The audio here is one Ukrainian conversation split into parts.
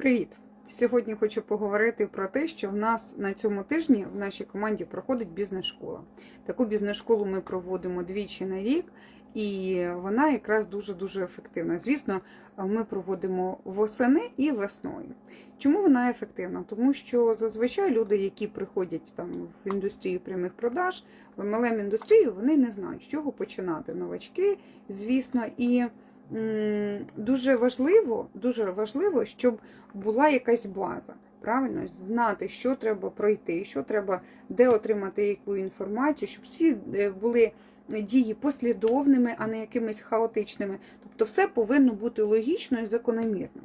Привіт! Сьогодні хочу поговорити про те, що в нас на цьому тижні в нашій команді проходить бізнес-школа. Таку бізнес-школу ми проводимо двічі на рік, і вона якраз дуже-дуже ефективна. Звісно, ми проводимо восени і весною. Чому вона ефективна? Тому що зазвичай люди, які приходять там в індустрію прямих продаж, в MLM індустрію, вони не знають, з чого починати. Новачки, звісно, і дуже важливо, дуже важливо, щоб була якась база. Правильно, знати, що треба пройти, що треба де отримати яку інформацію, щоб всі е, були дії послідовними, а не якимись хаотичними. Тобто, все повинно бути логічно і закономірно.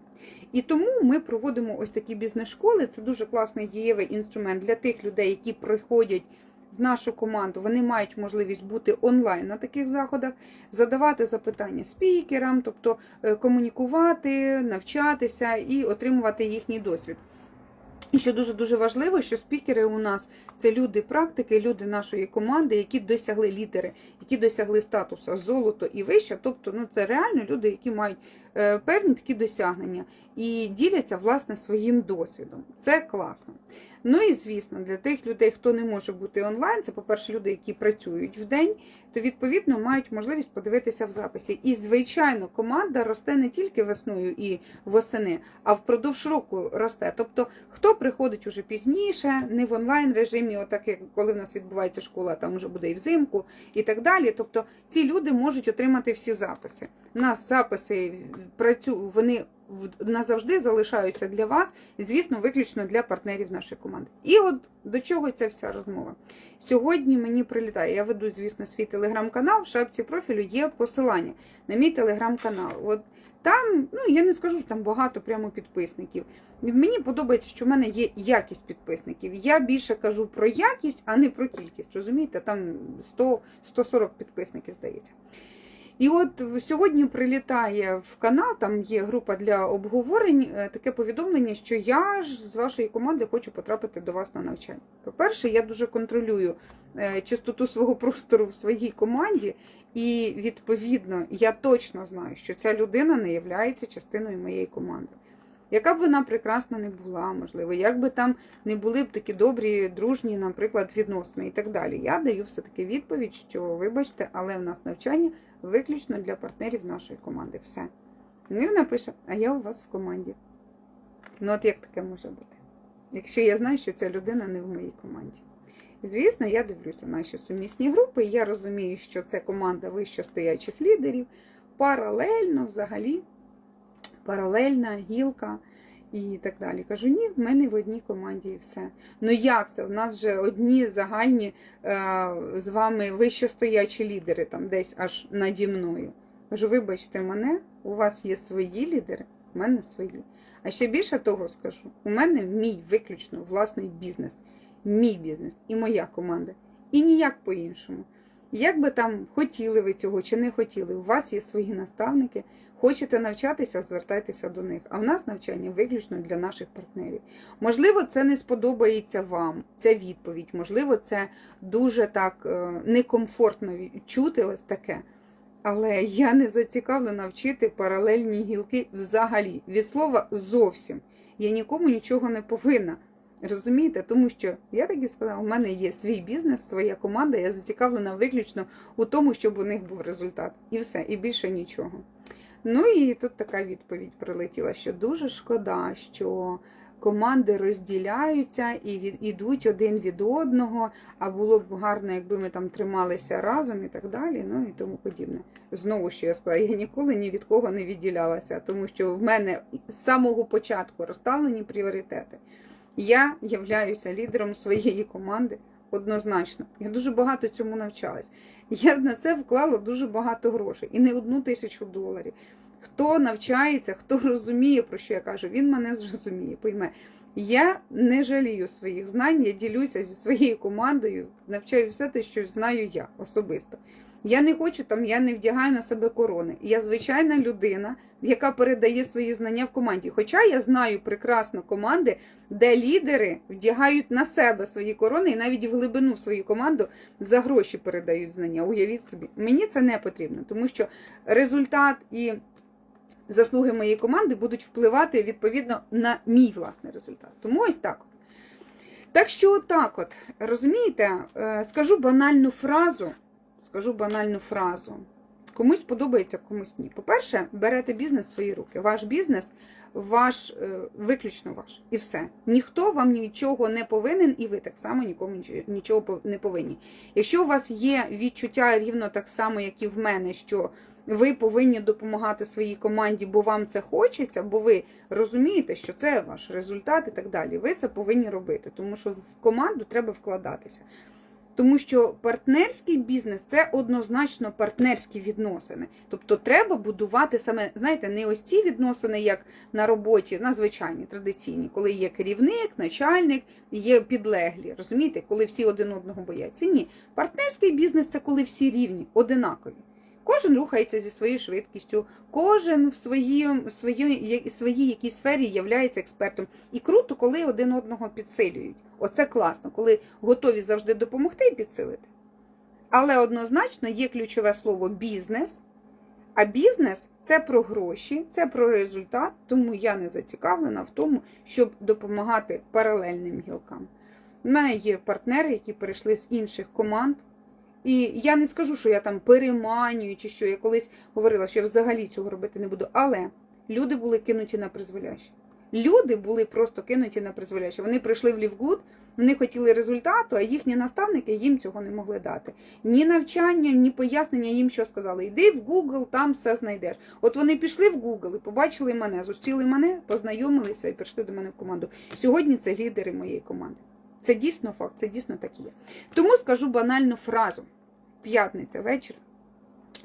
І тому ми проводимо ось такі бізнес-школи. Це дуже класний дієвий інструмент для тих людей, які приходять в нашу команду. Вони мають можливість бути онлайн на таких заходах, задавати запитання спікерам, тобто е, комунікувати, навчатися і отримувати їхній досвід. І що дуже дуже важливо, що спікери у нас це люди практики, люди нашої команди, які досягли лідери, які досягли статусу золото і вище. Тобто, ну це реально люди, які мають певні такі досягнення і діляться власне своїм досвідом. Це класно. Ну і звісно, для тих людей, хто не може бути онлайн, це, по-перше, люди, які працюють в день, то відповідно мають можливість подивитися в записі. І, звичайно, команда росте не тільки весною і восени, а впродовж року росте. Тобто, хто приходить уже пізніше, не в онлайн режимі, отак як коли в нас відбувається школа, там вже буде і взимку, і так далі. Тобто, ці люди можуть отримати всі записи. У нас записи працю, вони назавжди залишаються для вас, звісно, виключно для партнерів нашої команди. І от до чого ця вся розмова. Сьогодні мені прилітає. Я веду, звісно, свій телеграм-канал. В шапці профілю є посилання на мій телеграм-канал. От там, ну я не скажу, що там багато прямо підписників. Мені подобається, що в мене є якість підписників. Я більше кажу про якість, а не про кількість. Розумієте, там 100, 140 підписників здається. І от сьогодні прилітає в канал, там є група для обговорень, е, таке повідомлення, що я ж з вашої команди хочу потрапити до вас на навчання. По-перше, я дуже контролюю е, чистоту свого простору в своїй команді, і відповідно я точно знаю, що ця людина не є частиною моєї команди. Яка б вона прекрасна не була, можливо, як би там не були б такі добрі, дружні, наприклад, відносини і так далі. Я даю все-таки відповідь, що вибачте, але в нас навчання виключно для партнерів нашої команди. Все. І вона пише, а я у вас в команді. Ну, от як таке може бути? Якщо я знаю, що ця людина не в моїй команді. Звісно, я дивлюся наші сумісні групи, і я розумію, що це команда вищостоячих лідерів, паралельно взагалі, паралельна гілка і так далі. Кажу, ні, в мене в одній команді і все. Ну як це? У нас же одні загальні е, з вами вищостоячі лідери, там десь аж наді мною. Кажу, вибачте мене, у вас є свої лідери, у мене свої. А ще більше того скажу: у мене мій виключно власний бізнес, мій бізнес і моя команда. І ніяк по-іншому. Як би там хотіли ви цього чи не хотіли, у вас є свої наставники. Хочете навчатися, звертайтеся до них. А в нас навчання виключно для наших партнерів. Можливо, це не сподобається вам, ця відповідь. Можливо, це дуже так е, некомфортно чути ось таке. Але я не зацікавлена вчити паралельні гілки взагалі. Від слова зовсім. Я нікому нічого не повинна. Розумієте? Тому що я так і сказала, у мене є свій бізнес, своя команда, я зацікавлена виключно у тому, щоб у них був результат. І все, і більше нічого. Ну і тут така відповідь прилетіла, що дуже шкода, що команди розділяються і від, ідуть один від одного, а було б гарно, якби ми там трималися разом і так далі, ну і тому подібне. Знову що я сказала, я ніколи ні від кого не відділялася, тому що в мене з самого початку розставлені пріоритети. Я являюся лідером своєї команди однозначно. Я дуже багато цьому навчалась. Я на це вклала дуже багато грошей і не одну тисячу доларів. Хто навчається, хто розуміє, про що я кажу, він мене зрозуміє, пойме. Я не жалію своїх знань, я ділюся зі своєю командою, навчаю все те, що знаю я особисто. Я не хочу там, я не вдягаю на себе корони. Я звичайна людина, яка передає свої знання в команді. Хоча я знаю прекрасно команди, де лідери вдягають на себе свої корони і навіть в глибину в свою команду за гроші передають знання. Уявіть собі, мені це не потрібно, тому що результат і заслуги моєї команди будуть впливати відповідно на мій власний результат. Тому ось так. Так що, отак, от, розумієте, Е, скажу банальну фразу. Скажу банальну фразу. Комусь подобається, комусь ні. По-перше, берете бізнес в свої руки. Ваш бізнес, ваш, е, виключно ваш. І все. Ніхто вам нічого не повинен, і ви так само нікому нічого- нічого не повинні. Якщо у вас є відчуття рівно так само, як і в мене, що ви повинні допомагати своїй команді, бо вам це хочеться, бо ви розумієте, що це ваш результат і так далі. Ви це повинні робити, тому що в команду треба вкладатися. Тому що партнерський бізнес це однозначно партнерські відносини. Тобто треба будувати саме, знаєте, не ось ці відносини, як на роботі, на звичайні традиційні, коли є керівник, начальник, є підлеглі. Розумієте, коли всі один одного бояться. Ні, партнерський бізнес це коли всі рівні, одинакові. Кожен рухається зі своєю швидкістю, кожен в своїй, в своїй, в якійсь сфері являється експертом. І круто, коли один одного підсилюють. Оце класно, коли готові завжди допомогти і підсилити. Але однозначно є ключове слово бізнес. А бізнес це про гроші, це про результат, тому я не зацікавлена в тому, щоб допомагати паралельним гілкам. У мене є партнери, які перейшли з інших команд. І я не скажу, що я там переманюю чи що. Я колись говорила, що я взагалі цього робити не буду. Але люди були кинуті на призволяще. Люди були просто кинуті на призволяще. Вони прийшли в Лівгуд, вони хотіли результату, а їхні наставники їм цього не могли дати. Ні навчання, ні пояснення їм що сказали. Йди в Google, там все знайдеш. От вони пішли в Google і побачили мене, зустріли мене, познайомилися і прийшли до мене в команду. Сьогодні це лідери моєї команди. Це дійсно факт, це дійсно так і є. Тому скажу банальну фразу: п'ятниця вечір.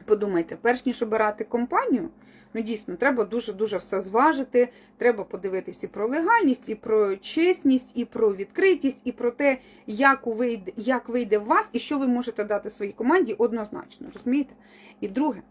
Подумайте, перш ніж обирати компанію, ну дійсно, треба дуже-дуже все зважити. Треба подивитися і про легальність, і про чесність, і про відкритість, і про те, як вийде, як вийде в вас і що ви можете дати своїй команді однозначно. Розумієте? І друге,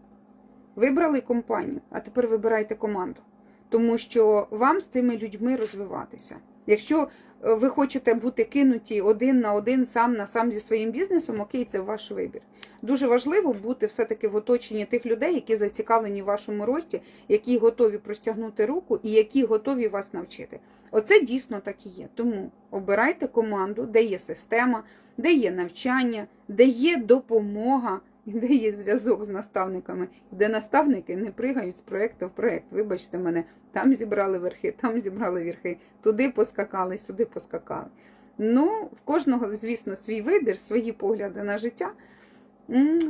вибрали компанію, а тепер вибирайте команду. Тому що вам з цими людьми розвиватися. Якщо е, ви хочете бути кинуті один на один сам на сам зі своїм бізнесом, окей, це ваш вибір. Дуже важливо бути все-таки в оточенні тих людей, які зацікавлені в вашому рості, які готові простягнути руку і які готові вас навчити. Оце дійсно так і є. Тому обирайте команду, де є система, де є навчання, де є допомога. Де є зв'язок з наставниками, де наставники не пригають з проєкту в проєкт. Вибачте мене, там зібрали верхи, там зібрали верхи, туди поскакали, сюди поскакали. Ну, в кожного, звісно, свій вибір, свої погляди на життя.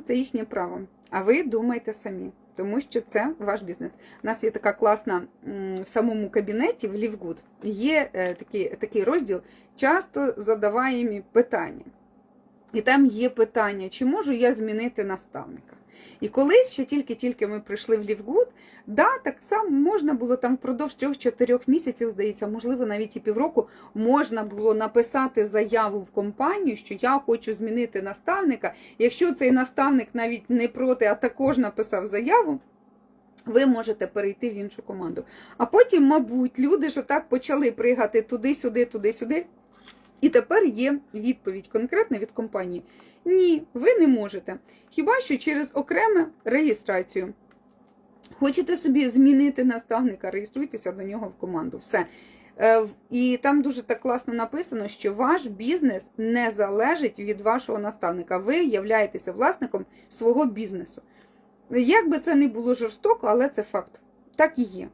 Це їхнє право. А ви думайте самі, тому що це ваш бізнес. У нас є така класна в самому кабінеті в Лівгуд. Є е, такий, такий розділ часто задаваємі питання. І там є питання, чи можу я змінити наставника. І колись ще тільки-тільки ми прийшли в Лівгуд, да, так само можна було там впродовж трьох-чотирьох місяців, здається, можливо, навіть і півроку, можна було написати заяву в компанію, що я хочу змінити наставника. Якщо цей наставник навіть не проти, а також написав заяву. Ви можете перейти в іншу команду. А потім, мабуть, люди ж отак почали пригати туди-сюди, туди-сюди. І тепер є відповідь конкретна від компанії. Ні, ви не можете. Хіба що через окрему реєстрацію. Хочете собі змінити наставника, реєструйтеся до нього в команду. Все. Е, І там дуже так класно написано, що ваш бізнес не залежить від вашого наставника. Ви являєтеся власником свого бізнесу. Як би це не було жорстоко, але це факт. Так і є.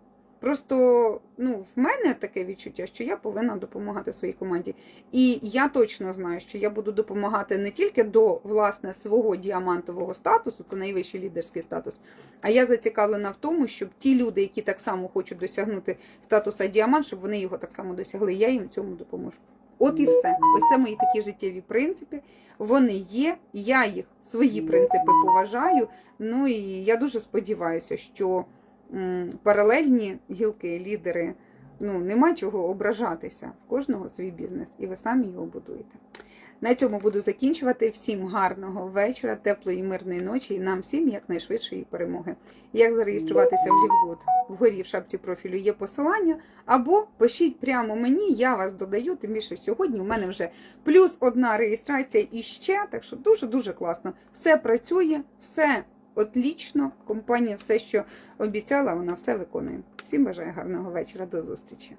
Просто ну, в мене таке відчуття, що я повинна допомагати своїй команді. І я точно знаю, що я буду допомагати не тільки до власне свого діамантового статусу, це найвищий лідерський статус, а я зацікавлена в тому, щоб ті люди, які так само хочуть досягнути статуса діамант, щоб вони його так само досягли. Я їм цьому допоможу. От і все. Ось це мої такі життєві принципи. Вони є. Я їх свої принципи поважаю. Ну і я дуже сподіваюся, що паралельні гілки, лідери, ну нема чого ображатися. В кожного свій бізнес, і ви самі його будуєте. На цьому буду закінчувати. Всім гарного вечора, теплої, мирної ночі і нам всім якнайшвидшої перемоги. Як зареєструватися в Лівгуд? Вгорі в шапці профілю є посилання, або пишіть прямо мені, я вас додаю. Тим більше сьогодні у мене вже плюс одна реєстрація і ще, так що дуже-дуже класно. Все працює, все отлічно. Компанія все, що обіцяла, вона все виконує. Всім бажаю гарного вечора. До зустрічі.